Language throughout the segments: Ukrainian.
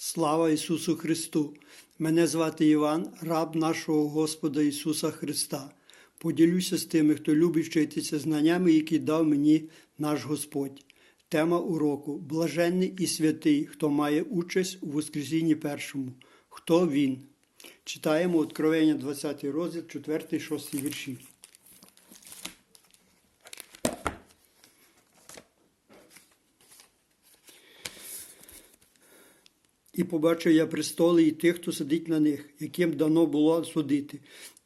Слава Ісусу Христу! Мене звати Іван, раб нашого Господа Ісуса Христа. Поділюся з тими, хто любить вчитися знаннями, які дав мені наш Господь. Тема уроку Блаженний і святий, хто має участь у Воскресінні першому. Хто він? Читаємо Откровення 20 розділ, 4, 6 вірші. І побачив я престоли і тих, хто сидить на них, яким дано було судити,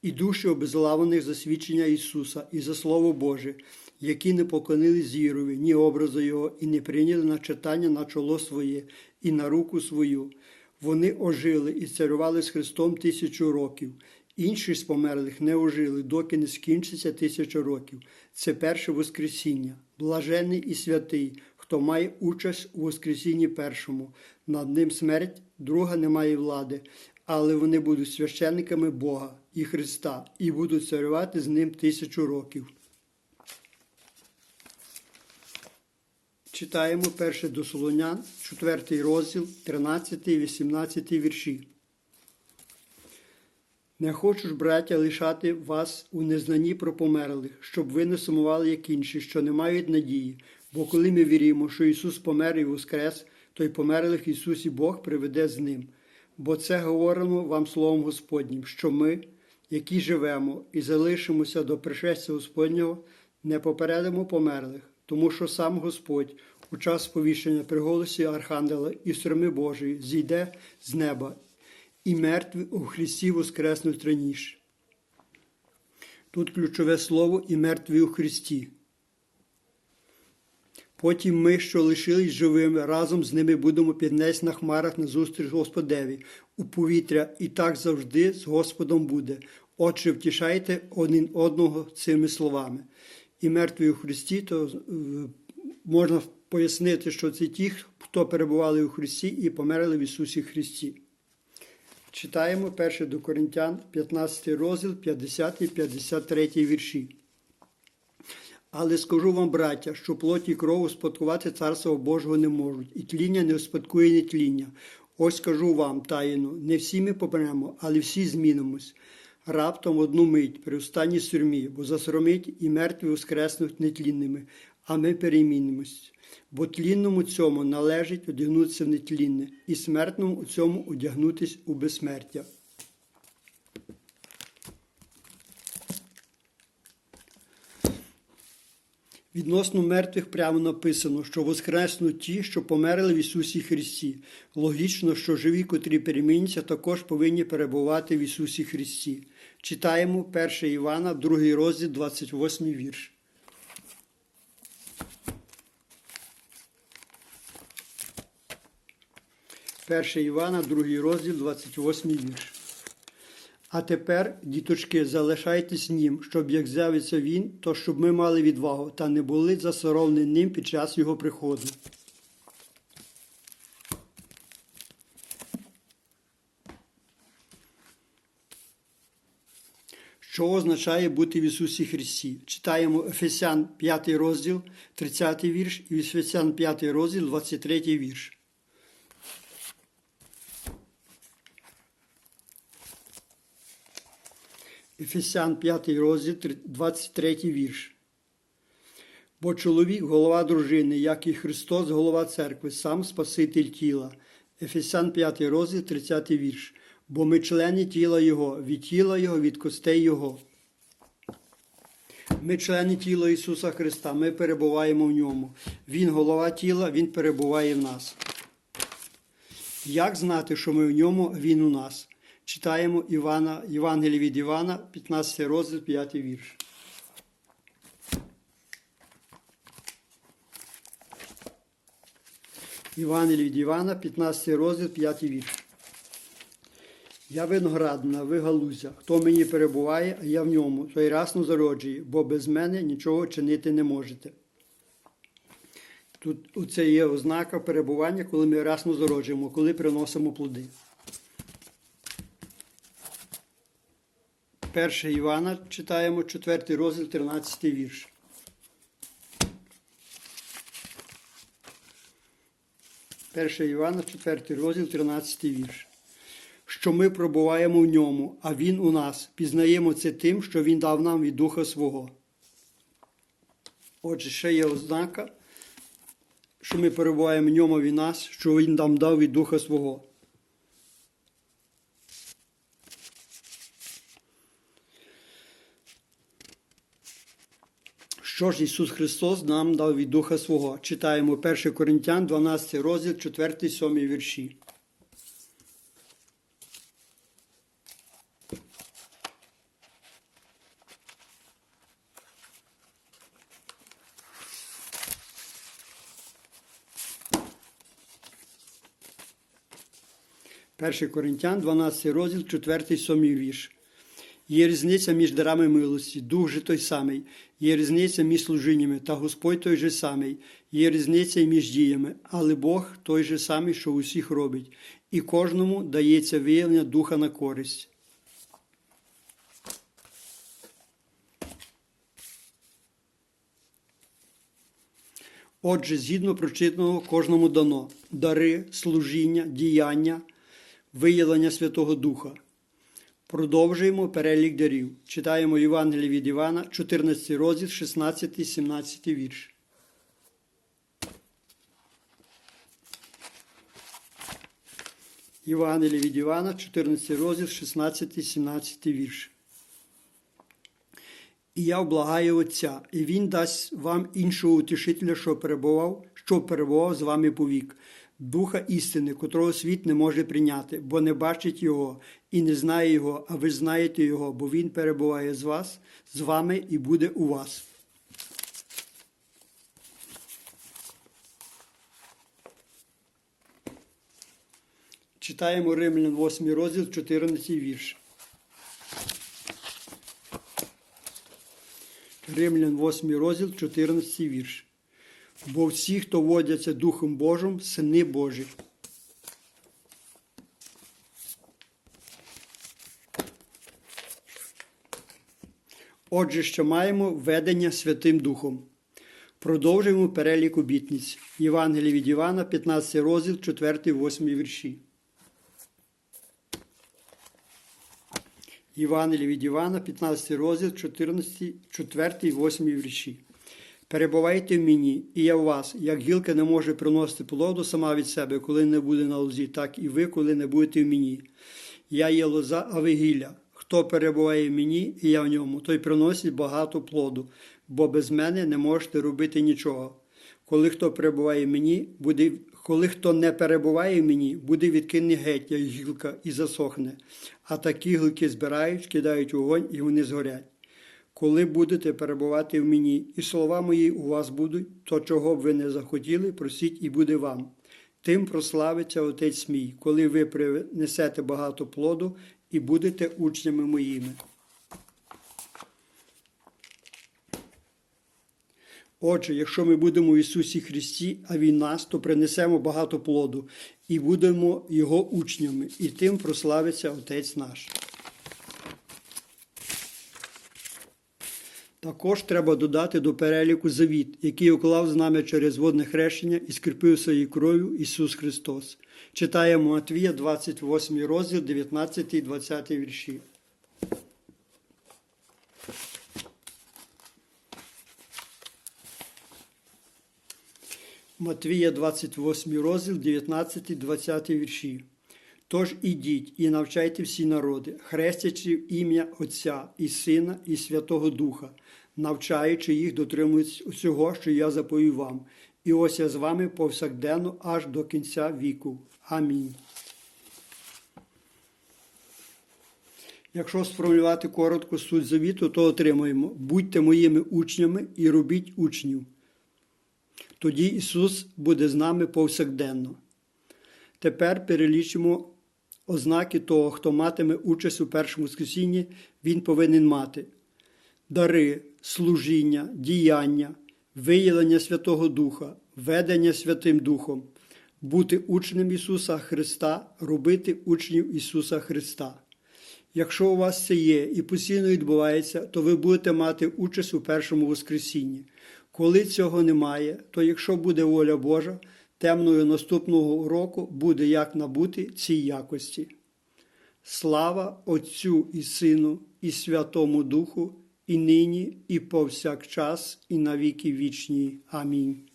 і душі обезглавлених за свідчення Ісуса і за Слово Боже, які не поклонили зірові, ні образу Його, і не прийняли начертання на чоло своє і на руку свою. Вони ожили і царювали з Христом тисячу років. Інші з померлих не ожили, доки не скінчиться тисяча років. Це перше Воскресіння, блажений і святий, хто має участь у Воскресінні першому. Над ним смерть, друга не має влади, але вони будуть священниками Бога і Христа і будуть царювати з ним тисячу років. Читаємо перше до Солонян, 4 розділ, 13, 18 вірші. Не хочу ж, браття, лишати вас у незнанні про померлих, щоб ви не сумували, як інші, що не мають надії. Бо коли ми віримо, що Ісус помер і воскрес, то й померлих Ісус і Бог приведе з ним. Бо це говоримо вам Словом Господнім, що ми, які живемо і залишимося до пришестя Господнього, не попередимо померлих, тому що сам Господь у час сповіщення при голосі Архангела і стрими Божої зійде з неба, і мертві у Христі воскреснуть раніше. Тут ключове слово і мертві у Христі. Потім ми, що лишились живими, разом з ними будемо піднести на хмарах на зустріч Господеві у повітря, і так завжди з Господом буде. Отже, втішайте один одного цими словами. І мертві у Христі, то е, можна пояснити, що це ті, хто перебували у Христі і померли в Ісусі Христі. Читаємо 1 до Коринтян, 15 розділ, 50 і 53 вірші. Але скажу вам, браття, що плоть і кров успадкувати царство Божого не можуть, і тління не успадкує ні тління. Ось скажу вам таїну, не всі ми помремо, але всі змінимось. Раптом одну мить при останній сурмі, бо засоромить і мертві воскреснуть нетлінними, а ми перемінимось. Бо тлінному цьому належить одягнутися в нетлінне, і смертному у цьому одягнутись у безсмертя. Відносно мертвих прямо написано, що воскреснуть ті, що померли в Ісусі Христі. Логічно, що живі, котрі переміняться, також повинні перебувати в Ісусі Христі. Читаємо 1 Івана, 2 розділ, 28 вірш. Перше Івана, 2 розділ, 28 вірш. А тепер, діточки, залишайтесь ним, щоб як з'явиться він, то щоб ми мали відвагу та не були засоромлені ним під час його приходу. Що означає бути в Ісусі Христі? Читаємо Ефесян 5 розділ, 30 вірш і Ефесян 5 розділ, 23 вірш. Ефесян 5 розділ, 23 вірш. Бо чоловік голова дружини, як і Христос, голова церкви, сам Спаситель тіла. Ефесян 5 розділ, 30 вірш. Бо ми члени тіла Його, від тіла Його, від костей Його. Ми члени тіла Ісуса Христа, ми перебуваємо в ньому. Він голова тіла, Він перебуває в нас. Як знати, що ми в ньому, Він у нас? Читаємо Івана, Євангеліє від Івана, 15 розділ, 5 вірш. Євангеліє від Івана, 15 розділ, 5 вірш. Я виноградна, ви галузя. Хто мені перебуває, а я в ньому, той расно зароджує, бо без мене нічого чинити не можете. Тут це є ознака перебування, коли ми расно зароджуємо, коли приносимо плоди. 1 Івана читаємо 4 розділ, 13 вірш. 1 Івана, 4 розділ, 13 вірш. Що ми пробуваємо в ньому, а Він у нас, пізнаємо це тим, що Він дав нам від Духа свого. Отже, ще є ознака, що ми перебуваємо в ньому від нас, що Він нам дав від Духа свого. Що ж Ісус Христос нам дав від Духа Свого? Читаємо 1 Коринтян, 12 розділ, 4, 7 вірші. Перший Коринтян, 12 розділ, 4, 7 вірш. Є різниця між дарами милості, дух же той самий, є різниця між служіннями, та Господь той же самий, є різниця між діями, але Бог той же самий, що усіх робить, і кожному дається виявлення духа на користь. Отже, згідно прочитаного, кожному дано дари, служіння, діяння, виявлення Святого Духа. Продовжуємо перелік дарів. Читаємо Євангеліє від Івана, 14 розділ, 16, 17 вірш. Євангеліє від Івана, 14 розділ, 16, 17 вірш. І я вблагаю Отця, і Він дасть вам іншого утішителя, що перебував, що перебував з вами повік, Духа істини, котрого світ не може прийняти, бо не бачить Його і не знає Його, а ви знаєте Його, бо Він перебуває з вас, з вами і буде у вас. Читаємо Римлян 8 розділ, 14 вірш. Римлян 8 розділ, 14 вірш. Бо всі, хто водяться Духом Божим, сини Божі. Отже, що маємо ведення Святим Духом. Продовжуємо перелік обітниць. Євангеліє від Івана, 15 розділ, 4, 8 вірші. Євангеліє від Івана, 15 розділ, 14, 4, 8 вірші. Перебувайте в мені, і я в вас, як гілка не може приносити плоду сама від себе, коли не буде на лозі, так і ви, коли не будете в мені. Я є лоза, а ви гілля. Хто перебуває в мені, і я в ньому, той приносить багато плоду, бо без мене не можете робити нічого. Коли хто перебуває в мені, буде, коли хто не перебуває в мені, буде відкинений геть, як гілка, і засохне. А такі гілки збирають, кидають вогонь, і вони згорять. Коли будете перебувати в мені, і слова мої у вас будуть, то чого б ви не захотіли, просіть і буде вам. Тим прославиться Отець мій, коли ви принесете багато плоду і будете учнями моїми. Отже, якщо ми будемо в Ісусі Христі, а Він нас, то принесемо багато плоду і будемо Його учнями, і тим прославиться Отець наш. Також треба додати до переліку завіт, який уклав з нами через водне хрещення і скріпив своєю кров'ю Ісус Христос. Читаємо Матвія, 28 розділ, 19 і 20 вірші. Матвія, 28 розділ, 19 і 20 вірші. Тож ідіть і навчайте всі народи, хрестячи в ім'я Отця і Сина, і Святого Духа, навчаючи їх дотримуватись усього, що я заповів вам. І ось я з вами повсякденно аж до кінця віку. Амінь. Якщо сформулювати коротко суть завіту, то отримуємо: будьте моїми учнями і робіть учнів. Тоді Ісус буде з нами повсякденно. Тепер перелічимо ознаки того, хто матиме участь у першому воскресінні, він повинен мати дари, служіння, діяння, виявлення Святого Духа, ведення Святим Духом, бути учнем Ісуса Христа, робити учнів Ісуса Христа. Якщо у вас це є і постійно відбувається, то ви будете мати участь у першому Воскресінні. Коли цього немає, то якщо буде воля Божа, Темною наступного уроку буде як набути ці якості. Слава Отцю і Сину, і Святому Духу, і нині, і повсякчас, і навіки вічні. Амінь.